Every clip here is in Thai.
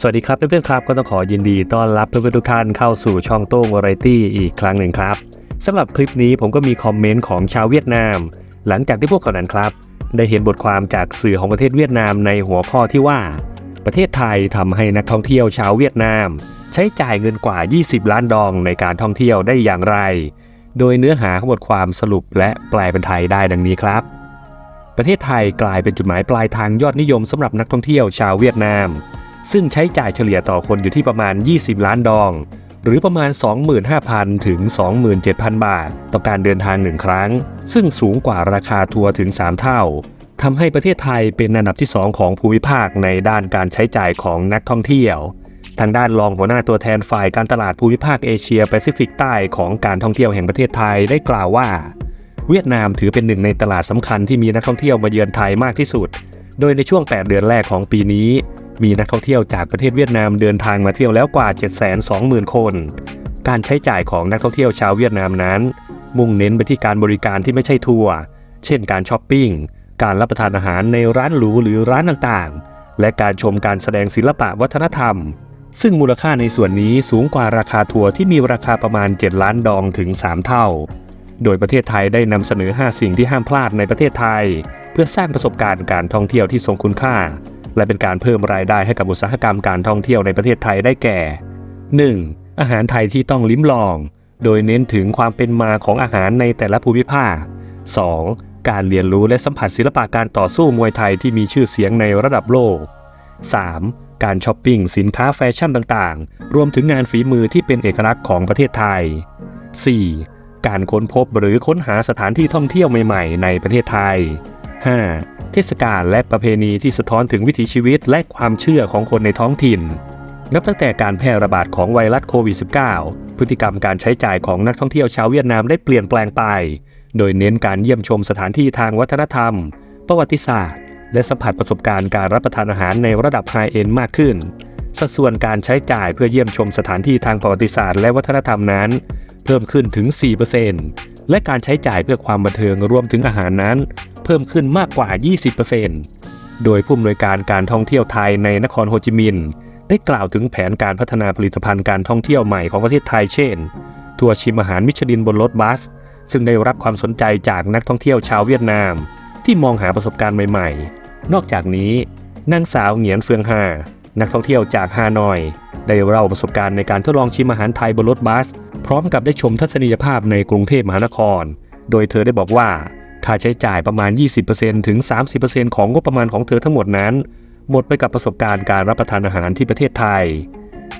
สวัสดีครับเพื่อนๆครับก็ต้องขอยินดีต้อนรับเพื่อนๆทุกท่านเข้าสู่ช่องโต้งวาไรตี้อีกครั้งหนึ่งครับสำหรับคลิปนี้ผมก็มีคอมเมนต์ของชาวเวียดนาม หลังจากที่พวกเขานั้นครับ ได้เห็นบทความจากสื่อของประเทศเวียดนามในหัวข้อที่ว่า ประเทศไทยทำให้นักท่องเที่ยวชาวเวียดนาม ใช้จ่ายเงินกว่า 20 ล้านดองในการท่องเที่ยวได้อย่างไร โดยเนื้อหาของบทความสรุปและแปลเป็นไทยได้ดังนี้ครับ ประเทศไทยกลายเป็นจุดหมายปลายทางยอดนิยมสำหรับนักท่องเที่ยวชาวเวียดนาม ซึ่งใช้จ่ายเฉลี่ยต่อคนอยู่ที่ประมาณ 20 ล้านดอง หรือประมาณ 25,000 ถึง 27,000 บาท ต่อการเดินทางหนึ่งครั้ง ซึ่งสูงกว่าราคาทัวร์ถึง 3 เท่าทำให้ประเทศไทยเป็นอันดับที่ 2 ของภูมิภาคในด้านการใช้จ่ายของนักท่องเที่ยว ทางด้านรองหัวหน้าตัวแทนฝ่ายการตลาดภูมิภาคเอเชียแปซิฟิกใต้ของการท่องเที่ยวแห่งประเทศไทยได้กล่าวว่า เวียดนามถือเป็นหนึ่งในตลาดสำคัญที่มีนักท่องเที่ยวมาเยือนไทยมากที่สุด โดยในช่วง 8 เดือนแรกของปีนี้ มีนักท่องเที่ยวจากประเทศเวียดนามเดินทางมาเที่ยวแล้วกว่า 720,000 คน การใช้จ่ายของนักท่องเที่ยวชาวเวียดนามนั้น มุ่งเน้นไปที่การบริการที่ไม่ใช่ทัวร์ เช่น การช้อปปิ้ง การรับประทานอาหารในร้านหรูหรือร้านต่างๆ และการชมการแสดงศิลปะวัฒนธรรม ซึ่งมูลค่าในส่วนนี้สูงกว่าราคาทัวร์ที่มีราคาประมาณ 7 ล้านดองถึง 3 เท่า โดยประเทศไทยได้นำเสนอ 5 สิ่งที่ห้ามพลาดในประเทศไทย เพื่อสร้างประสบการณ์การท่องเที่ยวที่ทรงคุณค่า และเป็นการเพิ่มรายได้ให้กับอุตสาหกรรมการท่องเที่ยวในประเทศไทยได้แก่ 1. อาหารไทยที่ต้องลิ้มลอง โดยเน้นถึงความเป็นมาของอาหารในแต่ละภูมิภาค 2. การเรียนรู้และสัมผัสศิลปะการต่อสู้มวยไทยที่มีชื่อเสียงในระดับโลก 3. การช้อปปิ้งสินค้าแฟชั่นต่างๆ รวมถึงงานฝีมือที่เป็นเอกลักษณ์ของประเทศไทย 4. การค้นพบหรือค้นหาสถานที่ท่องเที่ยวใหม่ๆ ในประเทศไทย 5. เทศกาลและประเพณีที่สะท้อนถึงวิถีชีวิตและความเชื่อของคนในท้องถิ่น นับตั้งแต่การแพร่ระบาดของไวรัสโควิด -19 พฤติกรรมการใช้จ่ายของนักท่องเที่ยวชาวเวียดนามได้เปลี่ยนแปลงไป โดยเน้นการเยี่ยมชมสถานที่ทางวัฒนธรรม ประวัติศาสตร์ และสัมผัสประสบการณ์การรับประทานอาหารในระดับไฮเอ็นมากขึ้น สัดส่วนการใช้จ่ายเพื่อเยี่ยมชมสถานที่ทางประวัติศาสตร์และวัฒนธรรมนั้น เพิ่มขึ้นถึง 4%และการใช้จ่ายเพื่อความบันเทิงรวมถึงอาหารนั้น เพิ่มขึ้นมากกว่า 20%โดยผู้อำนวยการการท่องเที่ยวไทยในนครโฮจิมินห์ได้กล่าวถึงแผนการพัฒนาผลิตภัณฑ์การท่องเที่ยวใหม่ของประเทศไทยเช่น ทัวร์ชิมอาหารมิชลินบนรถบัส ซึ่งได้รับความสนใจจากนักท่องเที่ยวชาวเวียดนาม ที่มองหาประสบการณ์ใหม่ ๆ นอกจากนี้นางสาวเหงียนเฟืองฮา นักท่องเที่ยวจากฮานอย ได้เล่าประสบการณ์ในการทดลองชิมอาหารไทยบนรถบัส พร้อมกับได้ชมทัศนียภาพในกรุงเทพมหานคร โดยเธอได้บอกว่าค่าใช้จ่ายประมาณ 20%ถึง 30%ของงบประมาณของเธอทั้งหมดนั้น หมดไปกับประสบการณ์การรับประทานอาหารที่ประเทศไทย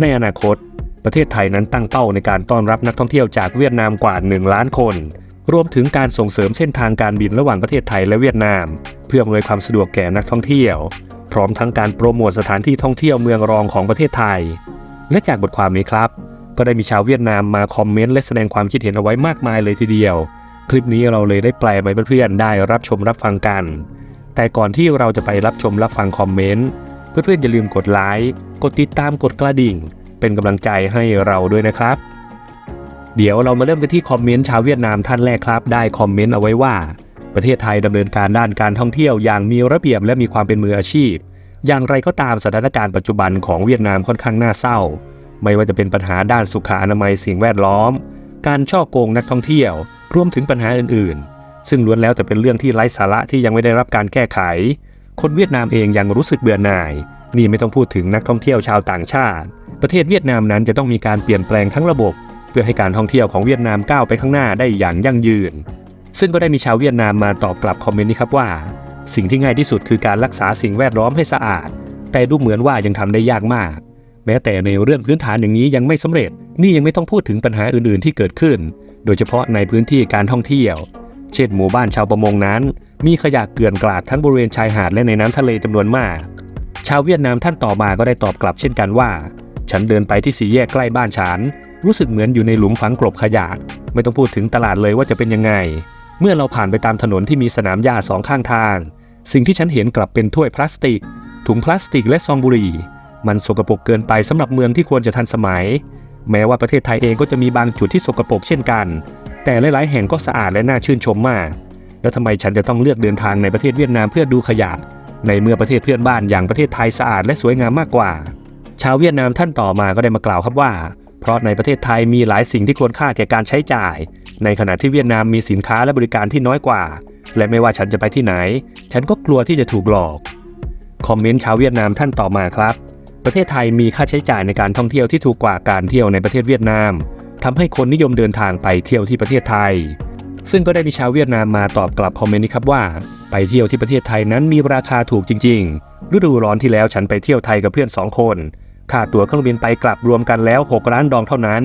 ในอนาคต ประเทศไทยนั้นตั้งเป้าในการต้อนรับนักท่องเที่ยวจากเวียดนามกว่า 1 ล้านคน รวมถึงการส่งเสริมเส้นทางการบินระหว่างประเทศไทยและเวียดนาม เพื่ออำนวยความสะดวกแก่นักท่องเที่ยว พร้อมทั้งการโปรโมทสถานที่ท่องเที่ยวเมืองรองของประเทศไทย และจากบทความนี้ครับ ก็ได้มีชาวเวียดนามมาคอมเมนต์และแสดงความคิดเห็นเอาไว้มากมายเลยทีเดียว คลิปนี้เราเลยได้แปลไปเพื่อนๆได้รับชมรับฟังกัน แต่ก่อนที่เราจะไปรับชมรับฟังคอมเมนต์เพื่อนๆอย่าลืมกดไลค์กดติดตามกดกระดิ่ง เป็นกำลังใจให้เราด้วยนะครับ เดี๋ยวเรามาเริ่มกันที่คอมเมนต์ชาวเวียดนามท่านแรกครับ ได้คอมเมนต์เอาไว้ว่า ประเทศไทยดำเนินการด้านการท่องเที่ยวอย่างมีระเบียบและมีความเป็นมืออาชีพ อย่างไรก็ตามสถานการณ์ปัจจุบันของเวียดนามค่อนข้างน่าเศร้า ไม่ว่าจะเป็นปัญหาด้านสุขอนามัยสิ่งแวดล้อม การช่อโกงนักท่องเที่ยว รวมถึงปัญหาอื่นๆ ซึ่งล้วนแล้วแต่เป็นเรื่องที่ไร้สาระที่ยังไม่ได้รับการแก้ไข คนเวียดนามเองยังรู้สึกเบื่อหน่าย นี่ไม่ต้องพูดถึงนักท่องเที่ยวชาวต่างชาติ ประเทศเวียดนามนั้นจะต้องมีการเปลี่ยนแปลงทั้งระบบ เพื่อให้การท่องเที่ยวของเวียดนามก้าวไปข้างหน้าได้อย่างยั่งยืน ซึ่งก็ได้มีชาวเวียดนามมาตอบกลับคอมเมนต์นี้ครับว่า สิ่งที่ง่ายที่สุดคือการรักษาสิ่งแวดล้อมให้สะอาด แต่ดูเหมือนว่ายังทำได้ยากมาก แม้แต่ในเรื่องพื้นฐานอย่างนี้ยังไม่สำเร็จ นี่ยังไม่ต้องพูดถึงปัญหาอื่นๆที่เกิดขึ้น โดยเฉพาะในพื้นที่การท่องเที่ยว เช่นหมู่บ้านชาวประมงนั้น มีขยะเกลื่อนกลาดทั้งบริเวณชายหาดและในน้ำทะเลจำนวนมาก ชาวเวียดนามท่านต่อมาก็ได้ตอบกลับเช่นกันว่า ฉันเดินไปที่สี่แยกใกล้บ้านฉันรู้สึกเหมือนอยู่ในหลุมฝังกลบขยะ ไม่ต้องพูดถึงตลาดเลยว่าจะเป็นยังไง เมื่อเราผ่านไปตามถนนที่มีสนามหญ้าสองข้างทาง สิ่งที่ฉันเห็นกลับเป็นถ้วยพลาสติก ถุงพลาสติกและซองบุหรี่ มันสกปรกเกินไปสำหรับเมืองที่ควรจะทันสมัย แม้ว่าประเทศไทยเองก็จะมีบางจุดที่สกปรกเช่นกัน แต่หลายๆ แห่งก็สะอาดและน่าชื่นชมมาก แล้วทำไมฉันจะต้องเลือกเดินทางในประเทศเวียดนามเพื่อดูขยะ ในเมื่อประเทศเพื่อนบ้านอย่างประเทศไทยสะอาดและสวยงามมากกว่า ชาวเวียดนามท่านต่อมาก็ได้มากล่าวครับว่า เพราะในประเทศไทยมีหลายสิ่งที่ควรค่าแก่การใช้จ่าย ในขณะที่เวียดนามมีสินค้าและบริการที่น้อยกว่า และไม่ว่าฉันจะไปที่ไหน ฉันก็กลัวที่จะถูกหลอก คอมเมนต์ชาวเวียดนามท่านต่อมาครับ ประเทศไทยมีค่าใช้จ่ายในการท่องเที่ยวที่ถูกกว่าการเที่ยวในประเทศเวียดนามทำให้คนนิยมเดินทางไปเที่ยวที่ประเทศไทย ซึ่งก็ได้มีชาวเวียดนามมาตอบกลับคอมเมนต์นี้ครับว่า ไปเที่ยวที่ประเทศไทยนั้นมีราคาถูกจริง ๆ ฤดูร้อนที่แล้วฉันไปเที่ยวไทยกับเพื่อน2คนค่าตั๋วเครื่องบินไปกลับรวมกันแล้ว 6 ล้านดองเท่านั้น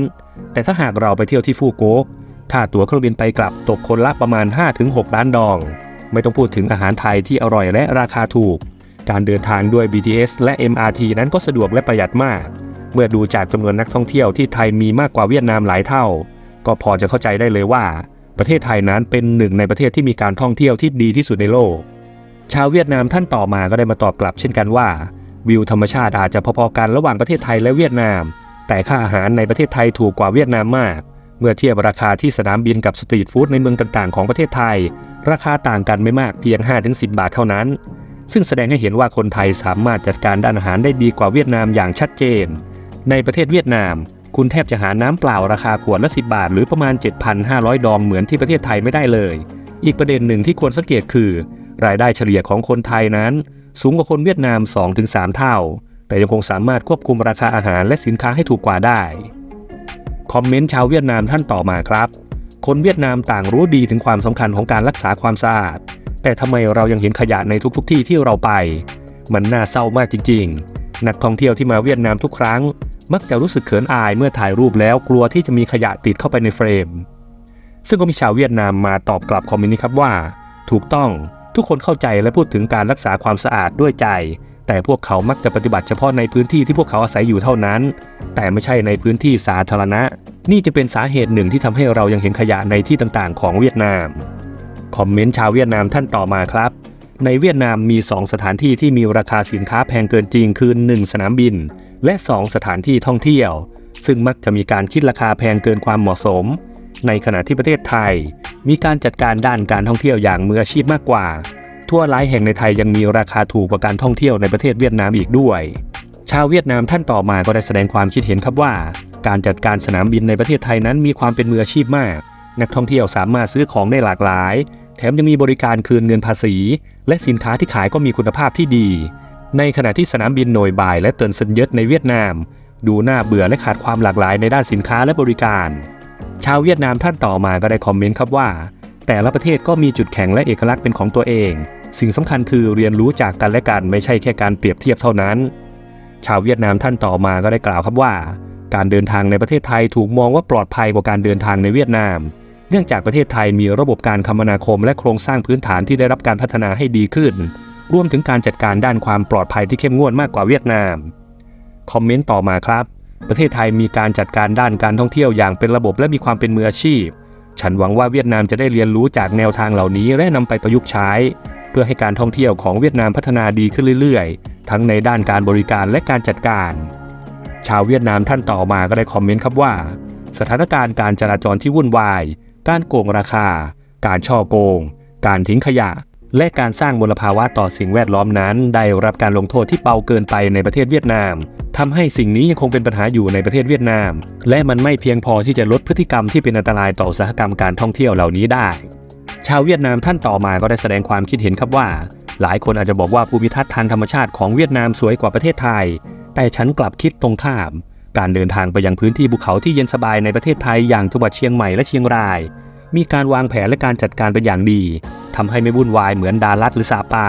แต่ถ้าหากเราไปเที่ยวที่ฟูโกก ค่าตั๋วเครื่องบินไปกลับตกคนละประมาณ 5-6 ล้านดอง ไม่ต้องพูดถึงอาหารไทยที่อร่อยและราคาถูก การเดินทางด้วย BTS และ MRT นั้นก็สะดวกและประหยัดมาก เมื่อดูจากจำนวนนักท่องเที่ยวที่ไทยมีมากกว่าเวียดนามหลายเท่า ก็พอจะเข้าใจได้เลยว่า ประเทศไทยนั้นเป็นหนึ่งในประเทศที่มีการท่องเที่ยวที่ดีที่สุดในโลก ชาวเวียดนามท่านต่อมาก็ได้มาตอบกลับเช่นกันว่า วิวธรรมชาติอาจจะพอๆกันระหว่างประเทศไทยและเวียดนาม แต่ค่าอาหารในประเทศไทยถูกกว่าเวียดนามมาก เมื่อเทียบราคาที่สนามบินกับสตรีทฟู้ดในเมืองต่างๆ ของประเทศไทย ราคาต่างกันไม่มากเพียง 5-10 บาทเท่านั้น ซึ่งแสดงให้เห็นว่าคนไทยสามารถจัดการด้านอาหารได้ดีกว่าเวียดนามอย่างชัดเจน ในประเทศเวียดนาม คุณแทบจะหาน้ำเปล่าราคาขวดละ 10 บาท หรือประมาณ 7,500 ดองเหมือนที่ประเทศไทยไม่ได้เลย อีกประเด็นหนึ่งที่ควรสังเกตคือ รายได้เฉลี่ยของคนไทยนั้น สูงกว่าคนเวียดนาม 2-3 เท่า แต่ยังคงสามารถควบคุมราคาอาหารและสินค้าให้ถูกกว่าได้ คอมเมนต์ชาวเวียดนามท่านต่อมาครับ คนเวียดนามต่างรู้ดีถึงความสำคัญของการรักษาความสะอาด แต่ทำไมเรายังเห็นขยะในทุกๆทที่ที่เราไป มันน่าเศร้ามากจริง ๆ นักท่องเที่ยวที่มาเวียดนามทุกครั้ง มักจะรู้สึกเขินอายเมื่อถ่ายรูปแล้วกลัวที่จะมีขยะติดเข้าไปในเฟรม ซึ่งก็มีชาวเวียดนามมาตอบกลับคอมเมนต์นี้ครับว่า ถูกต้องทุกคนเข้าใจและพูดถึงการรักษาความสะอาดด้วยใจ แต่พวกเขามักจะปฏิบัติเฉพาะในพื้นที่ที่พวกเขาอาศัยอยู่เท่านั้น แต่ไม่ใช่ในพื้นที่สาธารณะ นี่จะเป็นสาเหตุหนึ่งที่ทำให้เรายังเห็นขยะในที่ต่างๆ ของเวียดนาม คอมเมนต์ชาวเวียดนามท่านต่อมาครับ ในเวียดนามมี 2 สถานที่ที่มีราคาสินค้าแพงเกินจริงคือ 1 สนามบิน และ 2 สถานที่ท่องเที่ยว ซึ่งมักจะมีการคิดราคาแพงเกินความเหมาะสม ในขณะที่ประเทศไทย มีการจัดการด้านการท่องเที่ยวอย่างมืออาชีพมากกว่า ทั่วหลายแห่งในไทยยังมีราคาถูกกว่าการท่องเที่ยวในประเทศเวียดนามอีกด้วย ชาวเวียดนามท่านต่อมาก็ได้แสดงความคิดเห็นครับว่า การจัดการสนามบินในประเทศไทยนั้นมีความเป็นมืออาชีพมาก นักท่องเที่ยวสามารถซื้อของได้หลากหลาย แถมยังมีบริการคืนเงินภาษี และสินค้าที่ขายก็มีคุณภาพที่ดี ในขณะที่สนามบินโนยบายและเตินซินเยตในเวียดนาม ดูน่าเบื่อและขาดความหลากหลายในด้านสินค้าและบริการ ชาวเวียดนามท่านต่อมาก็ได้คอมเมนต์ครับว่า แต่ละประเทศก็มีจุดแข็งและเอกลักษณ์เป็นของตัวเอง สิ่งสำคัญคือเรียนรู้จากกันและกันไม่ใช่แค่การเปรียบเทียบเท่านั้น ชาวเวียดนามท่านต่อมาก็ได้กล่าวครับว่า การเดินทางในประเทศไทยถูกมองว่าปลอดภัยกว่าการเดินทางในเวียดนาม เนื่องจากประเทศไทยมีระบบการคมนาคมและโครงสร้างพื้นฐานที่ได้รับการพัฒนาให้ดีขึ้น รวมถึงการจัดการด้านความปลอดภัยที่เข้มงวดมากกว่าเวียดนาม คอมเมนต์ต่อมาครับ ประเทศไทยมีการจัดการด้านการท่องเที่ยวอย่างเป็นระบบและมีความเป็นมืออาชีพ ฉันหวังว่าเวียดนามจะได้เรียนรู้จากแนวทางเหล่านี้และนำไปประยุกต์ใช้ เพื่อให้การท่องเที่ยวของเวียดนามพัฒนาดีขึ้นเรื่อยๆ ทั้งในด้านการบริการและการจัดการ ชาวเวียดนามท่านต่อมาก็ได้คอมเมนต์ครับว่า สถานการณ์การจราจรที่วุ่นวาย การโกงราคา การช่อโกง การทิ้งขยะ และการสร้างมลภาวะต่อสิ่งแวดล้อมนั้น ได้รับการลงโทษที่เบาเกินไปในประเทศเวียดนามทำให้สิ่งนี้ยังคงเป็นปัญหาอยู่ในประเทศเวียดนาม และมันไม่เพียงพอที่จะลดพฤติกรรมที่เป็นอันตรายต่ออุตสาหกรรมการท่องเที่ยวเหล่านี้ได้ ชาวเวียดนามท่านต่อมาก็ได้แสดงความคิดเห็นครับว่า หลายคนอาจจะบอกว่าภูมิทัศน์ทางธรรมชาติของเวียดนามสวยกว่าประเทศไทย แต่ฉันกลับคิดตรงข้าม การเดินทางไปยังพื้นที่ภูเขาที่เย็นสบายในประเทศไทยอย่างจังหวัดเชียงใหม่และเชียงราย มีการวางแผนและการจัดการเป็นอย่างดีทำให้ไม่วุ่นวายเหมือนดารัตหรือซาปา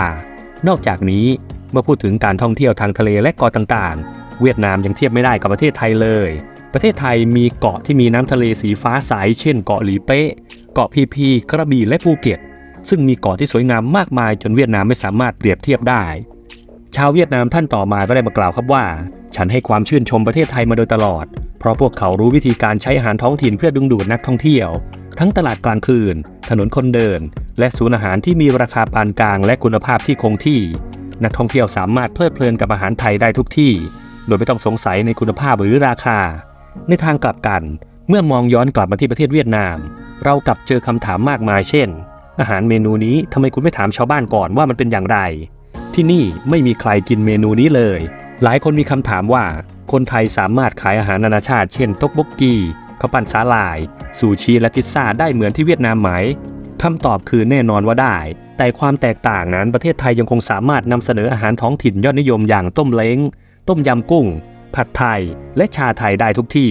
นอกจากนี้เมื่อพูดถึงการท่องเที่ยวทางทะเลและเกาะต่างๆ เวียดนามยังเทียบไม่ได้กับประเทศไทยเลย ประเทศไทยมีเกาะที่มีน้ำทะเลสีฟ้าใสเช่น เกาะหลีเป๊ะ เกาะพีพีกระบี่และภูเก็ต ซึ่งมีเกาะที่สวยงามมากมายจนเวียดนามไม่สามารถเปรียบเทียบได้ ชาวเวียดนามท่านต่อมาก็ได้มากล่าวครับว่า ฉันให้ความชื่นชมประเทศไทยมาโดยตลอด ราะพวกเขารู้วิธีการใช้อาหารท้องถิ่นเพื่อดึงดูดนักท่องเที่ยว ทั้งตลาดกลางคืน ถนนคนเดิน และศูนย์อาหารที่มีราคาปานกลางและคุณภาพที่คงที่ นักท่องเที่ยวสามารถเพลิดเพลินกับอาหารไทยได้ทุกที่ โดยไม่ต้องสงสัยในคุณภาพหรือราคา ในทางกลับกัน เมื่อมองย้อนกลับมาที่ประเทศเวียดนาม เรากลับเจอคำถามมากมายเช่น อาหารเมนูนี้ทำไมคุณไม่ถามชาวบ้านก่อนว่ามันเป็นอย่างไรทที่นี่ไม่มีใครกินเมนูนี้เลย หลายคนมีคำถามว่า คนไทยสามารถขายอาหารนานาชาติเช่น ตกบกกีข้าวปั้นสาลาย ซูชิและพิซซ่าได้เหมือนที่เวียดนามไหมคำตอบคือแน่นอนว่าได้ แต่ความแตกต่างนั้นประเทศไทยยังคงสามารถนำเสนออาหารท้องถิ่นยอดนิยมอย่างต้มเล้ง ต้มยำกุ้ง ผัดไทย และชาไทยได้ทุกที่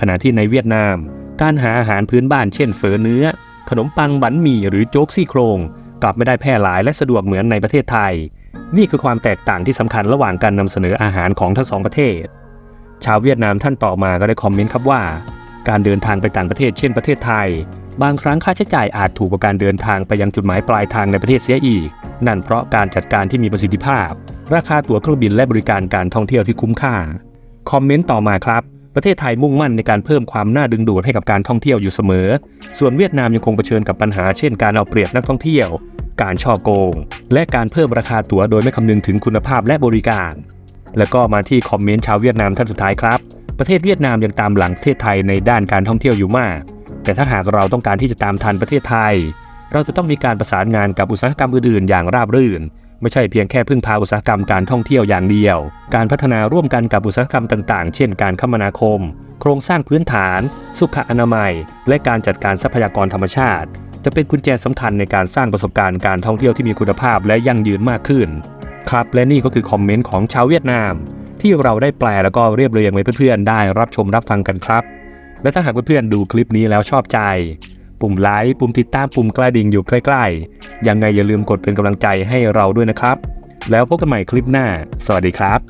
ขณะที่ในเวียดนาม การหาอาหารพื้นบ้านเช่นเฝอเนื้อ ขนมปังบั๋นหมี่หรือโจ๊กซี่โครง กลับไม่ได้แพร่หลายและสะดวกเหมือนในประเทศไทย นี่คือความแตกต่างที่สำคัญระหว่างการนำเสนออาหารของทั้งสองประเทศ ชาวเวียดนามท่านต่อมาก็ได้คอมเมนต์ครับว่า การเดินทางไปต่างประเทศเช่นประเทศไทย บางครั้งค่าใช้จ่ายอาจถูกกว่าการเดินทางไปยังจุดหมายปลายทางในประเทศเสียอีก นั่นเพราะการจัดการที่มีประสิทธิภาพ ราคาตั๋วเครื่องบินและบริการการท่องเที่ยวที่คุ้มค่า คอมเมนต์ต่อมาครับประเทศไทยมุ่งมั่นในการเพิ่มความน่าดึงดูดให้กับการท่องเที่ยวอยู่เสมอ ส่วนเวียดนามยังคงเผชิญกับปัญหาเช่นการเอาเปรียบนักท่องเที่ยว การช่อโกง และการเพิ่มราคาตั๋วโดยไม่คำนึงถึงคุณภาพและบริการ แล้วก็มาที่คอมเมนต์ชาวเวียดนามท่านสุดท้ายครับ ประเทศเวียดนามยังตามหลังประเทศไทยในด้านการท่องเที่ยวอยู่มาก แต่ถ้าหากเราต้องการที่จะตามทันประเทศไทย เราจะต้องมีการประสานงานกับอุตสาหกรรมอื่นๆ อย่างราบรื่น ไม่ใช่เพียงแค่พึ่งพาอุตสาหกรรมการท่องเที่ยวอย่างเดียว การพัฒนาร่วมกันกับอุตสาหกรรมต่างๆ เช่น การคมนาคม โครงสร้างพื้นฐาน สุขอนามัย และการจัดการทรัพยากรธรรมชาติจะเป็นกุญแจสำคัญในการสร้างประสบการณ์การท่องเที่ยวที่มีคุณภาพและยั่งยืนมากขึ้น ครับและนี่ก็คือคอมเมนต์ของชาวเวียดนาม ที่เราได้แปลแล้วก็เรียบเรียงไว้เพื่อนๆได้รับชมรับฟังกันครับ และถ้าหากเพื่อนๆดูคลิปนี้แล้วชอบใจ ปุ่มไลค์ปุ่มติดตามปุ่มกระดิ่งอยู่ใกล้ๆยังไงอย่าลืมกดเป็นกำลังใจให้เราด้วยนะครับ แล้วพบกันใหม่คลิปหน้า สวัสดีครับ